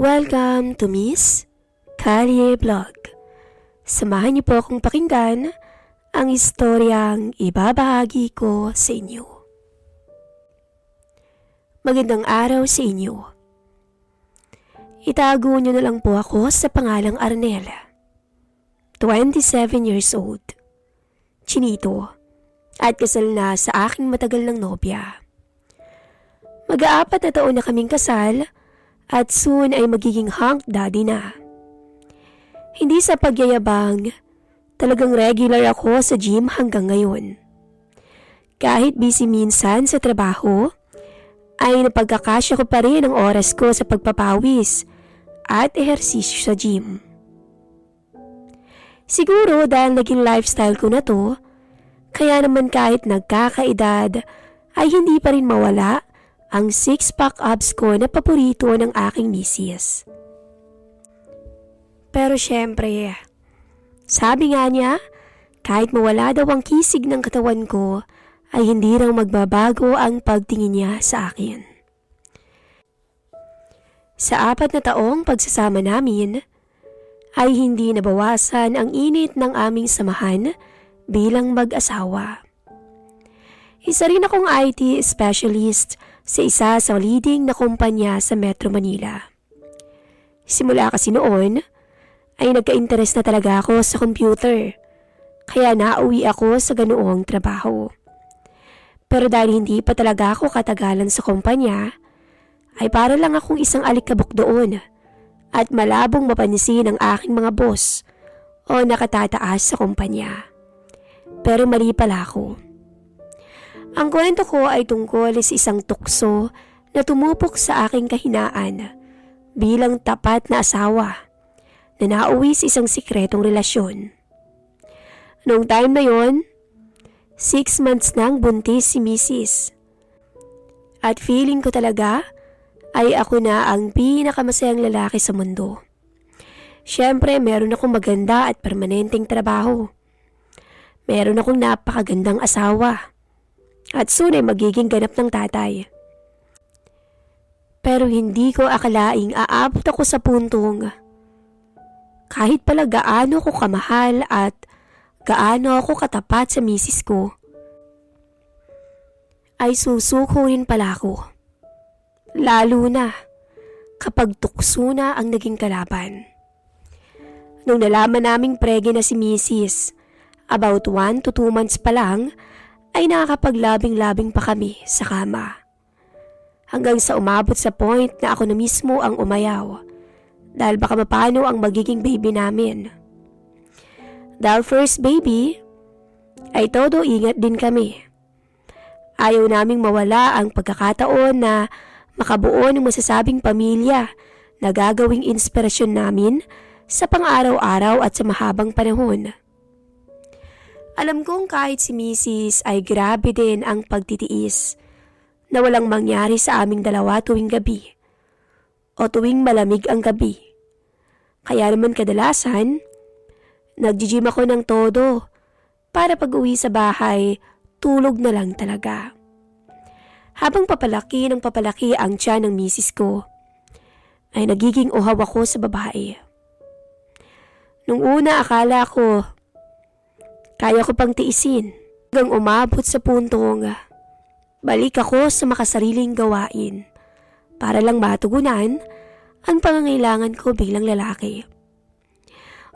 Welcome to Miss Kalye Vlog. Samahan niyo po akong pakinggan ang istoryang ibabahagi ko sa inyo. Magandang araw sa inyo. Itago niyo na lang po ako sa pangalang Arnela. 27 years old. Chinito. At kasal na sa aking matagal ng nobya. Mag-aapat na taon na kaming kasal at soon ay magiging hunk daddy na. Hindi sa pagyayabang, talagang regular ako sa gym hanggang ngayon. Kahit busy minsan sa trabaho, ay napagkakasya ko pa rin ang oras ko sa pagpapawis at ehersisyo sa gym. Siguro dahil naging lifestyle ko na to, kaya naman kahit nagkakaedad ay hindi pa rin mawala ang six-pack abs ko na paborito ng aking misis. Pero syempre, sabi nga niya, kahit mawala daw ang kisig ng katawan ko, ay hindi raw magbabago ang pagtingin niya sa akin. Sa apat na taong pagsasama namin, ay hindi nabawasan ang init ng aming samahan bilang mag-asawa. Isa rin akong IT specialist sa isa sa leading na kumpanya sa Metro Manila. Simula kasi noon, ay nagka-interest na talaga ako sa computer, kaya nauwi ako sa ganoong trabaho. Pero dahil hindi pa talaga ako katagalan sa kumpanya, ay para lang akong isang alikabok doon at malabong mapansin ang aking mga boss o nakatataas sa kumpanya. Pero mali pala ako. Ang kwento ko ay tungkol sa isang tukso na tumupok sa aking kahinaan bilang tapat na asawa na nauwi sa isang sikretong relasyon. Noong time na yon, six months nang buntis si Mrs. At feeling ko talaga ay ako na ang pinakamasayang lalaki sa mundo. Siyempre, meron akong maganda at permanenteng trabaho. Meron akong napakagandang asawa at soon ay magiging ganap ng tatay. Pero hindi ko akalaing aabot ako sa puntong kahit pala gaano ko kamahal at gaano ako katapat sa misis ko, ay susuko rin pala ako. Lalo na kapag tukso na ang naging kalaban. Nung nalaman naming prege na si misis, about 1 to 2 months pa lang, ay nakakapaglabing-labing pa kami sa kama. Hanggang sa umabot sa point na ako na mismo ang umayaw dahil baka mapano ang magiging baby namin. Dahil first baby, ay todo ingat din kami. Ayaw naming mawala ang pagkakataon na makabuo ng masasabing pamilya na gagawing inspirasyon namin sa pang-araw-araw at sa mahabang panahon. Alam kong kahit si Mrs. ay grabe din ang pagtitiis na walang mangyari sa aming dalawa tuwing gabi o tuwing malamig ang gabi. Kaya naman kadalasan, nag-gym ako ng todo para pag uwi sa bahay, tulog na lang talaga. Habang papalaki ng papalaki ang tiyan ng misis ko, ay nagiging uhaw ako sa babae. Nung una akala ko kaya ko pang tiisin hanggang umabot sa puntong balik ako sa makasariling gawain para lang matugunan ang pangangailangan ko bilang lalaki.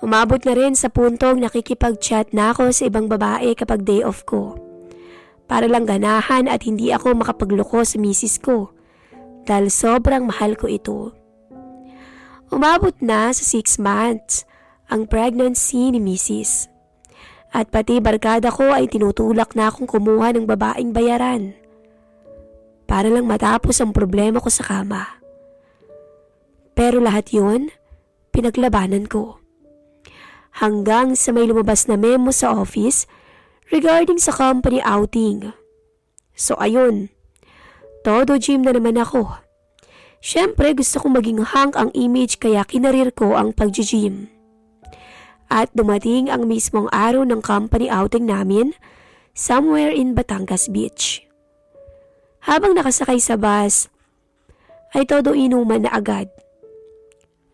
Umabot na rin sa puntong nakikipag-chat na ako sa ibang babae kapag day off ko. Para lang ganahan at hindi ako makapagloko sa misis ko dahil sobrang mahal ko ito. Umabot na sa 6 months ang pregnancy ni misis. At pati barkada ko ay tinutulak na akong kumuha ng babaeng bayaran. Para lang matapos ang problema ko sa kama. Pero lahat yon pinaglabanan ko. Hanggang sa may lumabas na memo sa office regarding sa company outing. So ayun, todo gym na naman ako. Siyempre gusto kong maging hang ang image kaya kinarir ko ang pag-gym. At dumating ang mismong araw ng company outing namin somewhere in Batangas Beach. Habang nakasakay sa bus, ay todo inuman na agad.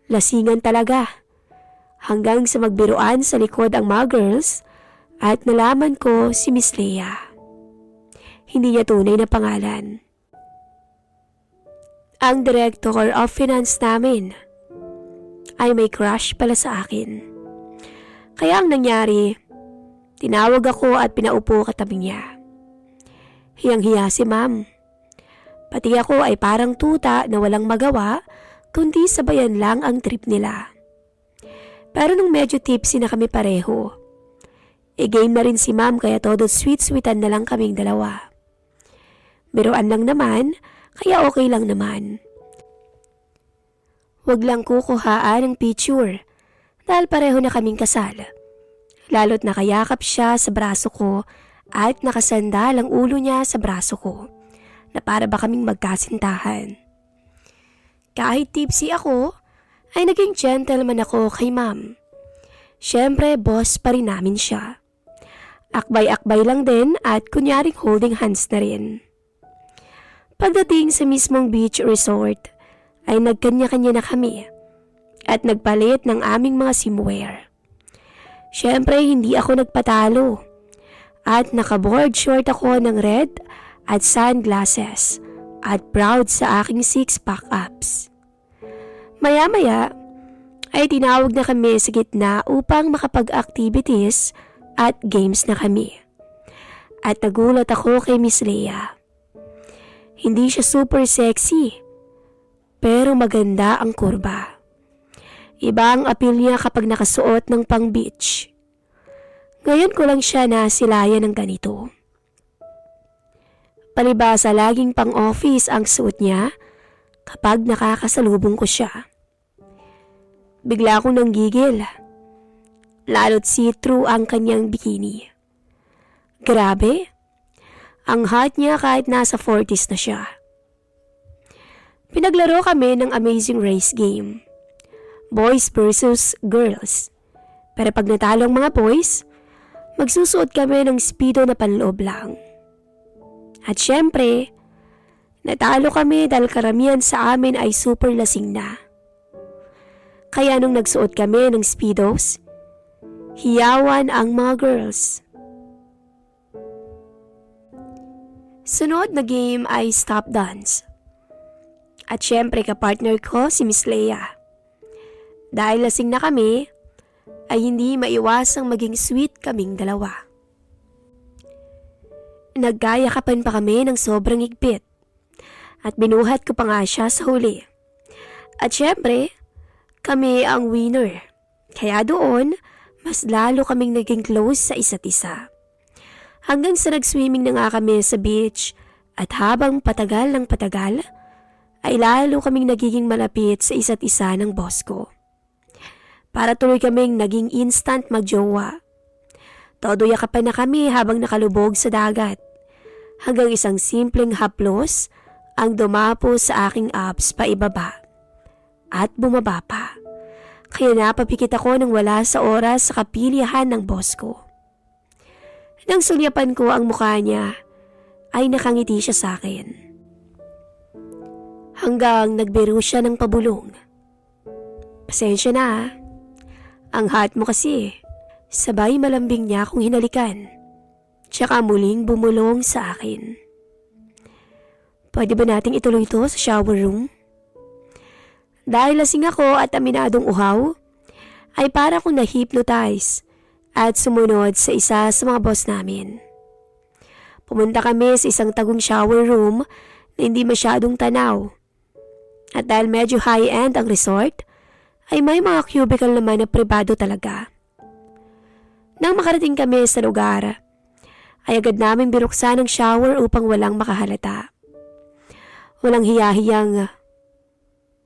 Lasingan talaga. Hanggang sa magbiruan sa likod ang mga girls at nalaman ko si Miss Leia. Hindi niya tunay na pangalan. Ang director of finance namin ay may crush pala sa akin. Kaya ang nangyari, tinawag ako at pinaupo katabi niya. Hiyang-hiya si ma'am. Pati ako ay parang tuta na walang magawa kundi sabayan lang ang trip nila. Pero nung medyo tipsy na kami pareho, e-game na rin si ma'am kaya todo sweet-sweetan na lang kaming dalawa. Biruan lang naman, kaya okay lang naman. Huwag lang kukuhaan ng picture dahil pareho na kaming kasal. Lalo't nakayakap siya sa braso ko at nakasandal ang ulo niya sa braso ko na para ba kaming magkasintahan. Kahit tipsy ako, ay naging gentleman ako kay ma'am. Siyempre, boss pa rin namin siya. Akbay-akbay lang din at kunyaring holding hands na rin. Pagdating sa mismong beach resort, ay nagkanya-kanya na kami at nagpalit ng aming mga simwear. Siyempre, hindi ako nagpatalo at nakaboard short ako ng red at sunglasses at proud sa aking six-pack abs. Maya-maya ay tinawag na kami sa gitna upang makapag-activities at games na kami. At nagulat ako kay Miss Leia. Hindi siya super sexy, pero maganda ang kurba. Iba ang appeal niya kapag nakasuot ng pang beach. Ngayon ko lang siya nasilayan ng ganito. Palibasa laging pang office ang suot niya kapag nakakasalubong ko siya. Bigla akong nanggigil. Lalo't see-through ang kanyang bikini. Grabe. Ang hot niya kahit nasa 40s na siya. Pinaglaro kami ng Amazing Race game. Boys versus girls. Pero pag natalo ang mga boys, magsusuot kami ng speedo na panloob lang. At syempre, natalo kami dahil karamihan sa amin ay super lasing na. Kaya nung nagsuot kami ng speedos, hiyawan ang mga girls. Sunod na game ay stop dance. At syempre kapartner ko si Miss Leia. Dahil lasing na kami, ay hindi maiwasang maging sweet kaming dalawa. Nagkayakapan pa kami ng sobrang higpit at binuhat ko pa nga siya sa huli. At syempre, kami ang winner. Kaya doon, mas lalo kaming naging close sa isa't isa. Hanggang sa nag-swimming na nga kami sa beach at habang patagal ng patagal, ay lalo kaming nagiging malapit sa isa't isa ng boss ko. Para tuloy kaming naging instant magjowa. Todo yakapan na kami habang nakalubog sa dagat. Hanggang isang simpleng haplos ang dumapo sa aking abs pa ibaba. At bumaba pa. Kaya napapikit ako nang wala sa oras sa kapilihan ng boss ko. Nang sulyapan ko ang mukha niya, ay nakangiti siya sa akin. Hanggang nagbiro siya ng pabulong. Pasensya na ah. Ang hot mo kasi. Sabay malambing niya akong hinalikan. Tsaka muling bumulong sa akin. Pwede ba nating ituloy ito sa shower room? Dahil lasing ako at aminadong uhaw, ay para kong na-hypnotize at sumunod sa isa sa mga boss namin. Pumunta kami sa isang tagong shower room na hindi masyadong tanaw. At dahil medyo high-end ang resort, ay may mga cubicle naman na pribado talaga. Nang makarating kami sa lugar, ay agad namin binuksan ang shower upang walang makahalata. Walang hiyahiyang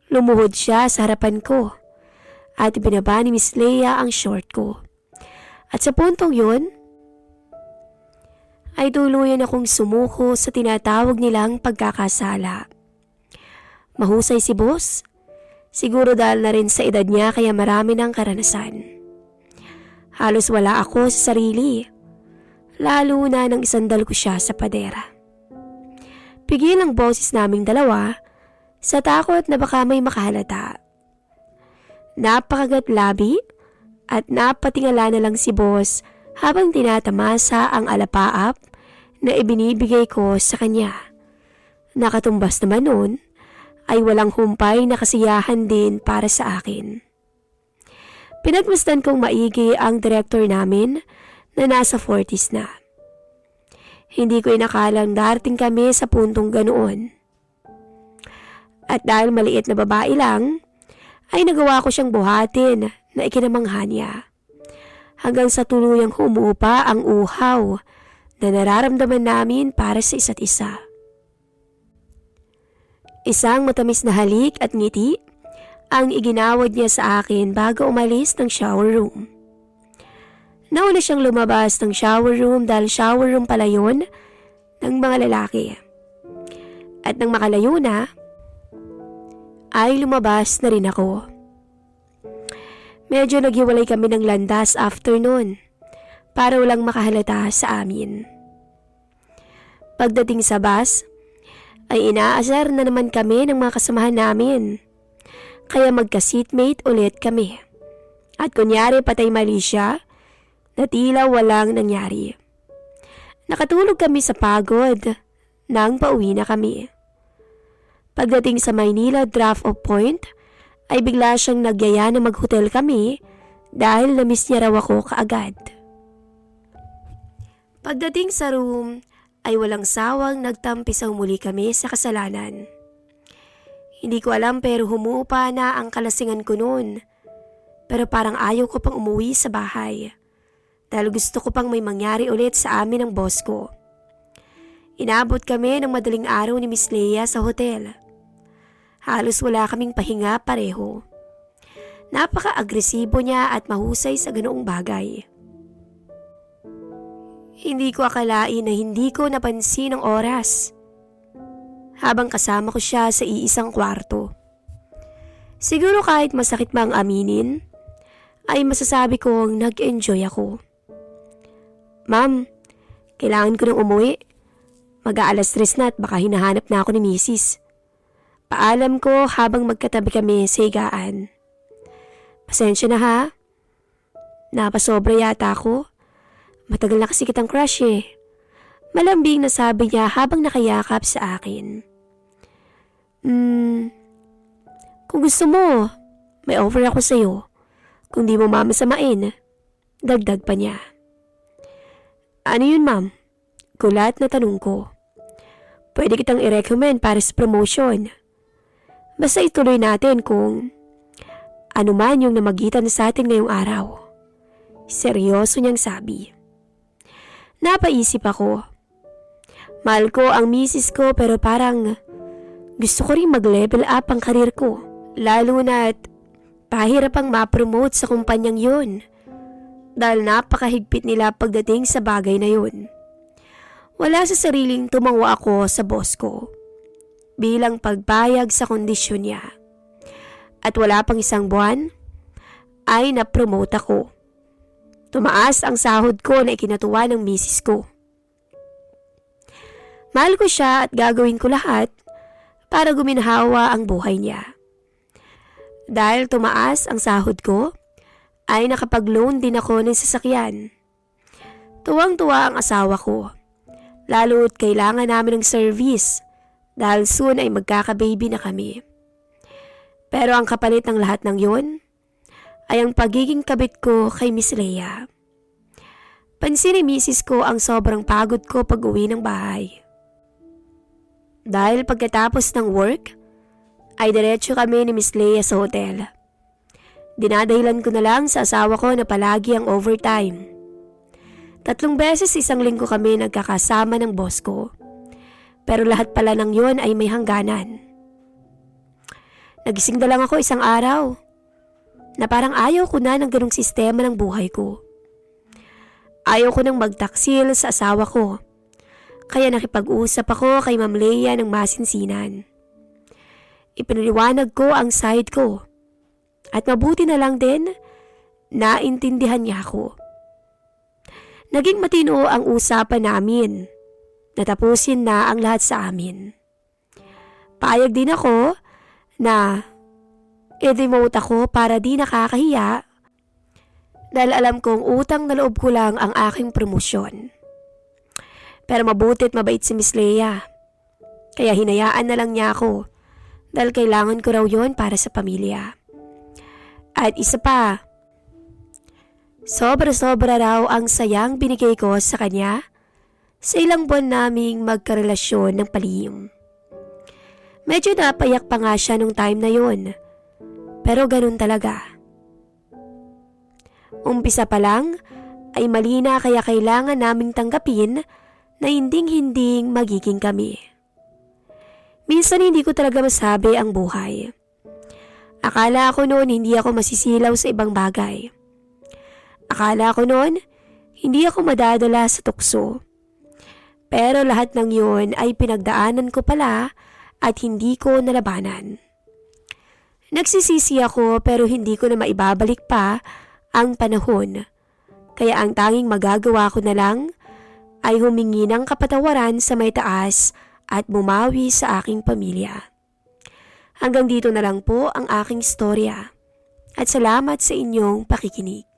lumuhod siya sa harapan ko at binaba ni Miss Leia ang short ko. At sa puntong yun, ay tuluyan akong sumuko sa tinatawag nilang pagkakasala. Mahusay si boss Siguro dahil na rin sa edad niya kaya marami ng karanasan. Halos wala ako sa sarili. Lalo na nang isandal ko siya sa padera. Pigil ang boses naming dalawa sa takot na baka may makahalata. Napakagat labi at napatingala na lang si boss habang tinatamasa ang alapaap na ibinibigay ko sa kanya. Nakatumbas naman noon ay walang humpay na kasiyahan din para sa akin. Pinagmasdan kong maigi ang director namin na nasa 40s na. Hindi ko inakalang darating kami sa puntong ganoon. At dahil maliit na babae lang, ay nagawa ko siyang buhatin na ikinamangha niya. Hanggang sa tuluyang humupa ang uhaw na nararamdaman namin para sa isa't isa. Isang matamis na halik at ngiti ang iginawad niya sa akin bago umalis ng shower room. Nauna siyang lumabas ng shower room dahil shower room pala yun ng mga lalaki. At nang makalayo na, ay lumabas na rin ako. Medyo naghiwalay kami ng landas after noon para walang makahalata sa amin. Pagdating sa bus, ay inaasar na naman kami ng mga kasamahan namin. Kaya magka-seatmate ulit kami. At kunyari patay mali siya, na tila walang nangyari. Nakatulog kami sa pagod nang pauwi na kami. Pagdating sa Maynila draft of point, ay bigla siyang nagyaya na maghotel kami dahil namiss niya raw ako kaagad. Pagdating sa room, ay walang sawang nagtampisaw muli kami sa kasalanan. Hindi ko alam pero humupa na ang kalasingan ko noon. Pero parang ayaw ko pang umuwi sa bahay. Dahil gusto ko pang may mangyari ulit sa amin ng boss ko. Inabot kami ng madaling araw ni Miss Leia sa hotel. Halos wala kaming pahinga pareho. Napaka-agresibo niya at mahusay sa ganoong bagay. Hindi ko akalain na hindi ko napansin ang oras habang kasama ko siya sa iisang kwarto. Siguro kahit masakit mang aminin, ay masasabi kong nag-enjoy ako. Ma'am, kailangan ko nang umuwi. Mag-aalas tres na at baka hinahanap na ako ni misis. Paalam ko habang magkatabi kami sa higaan. Pasensya na ha. Napasobra yata ako. Matagal na kasi kitang crush eh. Malambing na sabi niya habang nakayakap sa akin. Hmm, kung gusto mo, may offer ako sa'yo. Kung di mo mamasamain, dagdag pa niya. Ano yun ma'am? Gulat na tanong ko. Pwede kitang i-recommend para sa promotion. Basta ituloy natin kung ano man yung namagitan sa atin ngayong araw. Seryoso niyang sabi. Napaisip ako. Mahal ko ang misis ko pero parang gusto ko rin mag-level up ang karir ko. Lalo na't pahirap ang ma-promote sa kumpanyang yun. Dahil napakahigpit nila pagdating sa bagay na yun. Wala sa sariling tumawa ako sa boss ko. Bilang pagbayag sa kondisyon niya. At wala pang isang buwan, ay na-promote ako. Tumaas ang sahod ko na ikinatuwa ng misis ko. Mahal ko siya at gagawin ko lahat para guminhawa ang buhay niya. Dahil tumaas ang sahod ko, ay nakapag-loan din ako ng sasakyan. Tuwang-tuwa ang asawa ko. Lalo't kailangan namin ng service dahil soon ay magkaka-baby na kami. Pero ang kapalit ng lahat ng yon ay ang pagiging kabit ko kay Miss Leia. Pansin ni misis ko ang sobrang pagod ko pag uwi ng bahay. Dahil pagkatapos ng work, ay diretso kami ni Miss Leia sa hotel. Dinadahilan ko na lang sa asawa ko na palagi ang overtime. Tatlong beses isang linggo kami nagkakasama ng boss ko. Pero lahat pala ng yon ay may hangganan. Nagising na lang ako isang araw na parang ayaw ko na ng ganong sistema ng buhay ko. Ayaw ko nang magtaksil sa asawa ko kaya nakipag-usap ako kay Ma'am Leia ng masinsinan. Ipinaliwanag ko ang side ko. At mabuti na lang din, naintindihan niya ako. Naging matino ang usapan namin. Natapusin na ang lahat sa amin. Payag din ako na I-demote ako para di nakakahiya dahil alam kong utang na loob ko lang ang aking promosyon. Pero mabutit mabait si Miss Leia. Kaya hinayaan na lang niya ako dahil kailangan ko raw yon para sa pamilya. At isa pa, sobra-sobra raw ang sayang binigay ko sa kanya sa ilang buwan naming magkarelasyon ng palihim. Medyo napayak pa nga siya nung time na yon. Pero ganun talaga. Umpisa pa lang ay mali na kaya kailangan naming tanggapin na hinding-hinding magiging kami. Minsan hindi ko talaga masabi ang buhay. Akala ko noon hindi ako masisilaw sa ibang bagay. Akala ko noon hindi ako madadala sa tukso. Pero lahat ng yun ay pinagdaanan ko pala at hindi ko nalabanan. Nagsisisi ako pero hindi ko na maibabalik pa ang panahon. Kaya ang tanging magagawa ko na lang ay humingi ng kapatawaran sa may taas at bumawi sa aking pamilya. Hanggang dito na lang po ang aking storya. At salamat sa inyong pakikinig.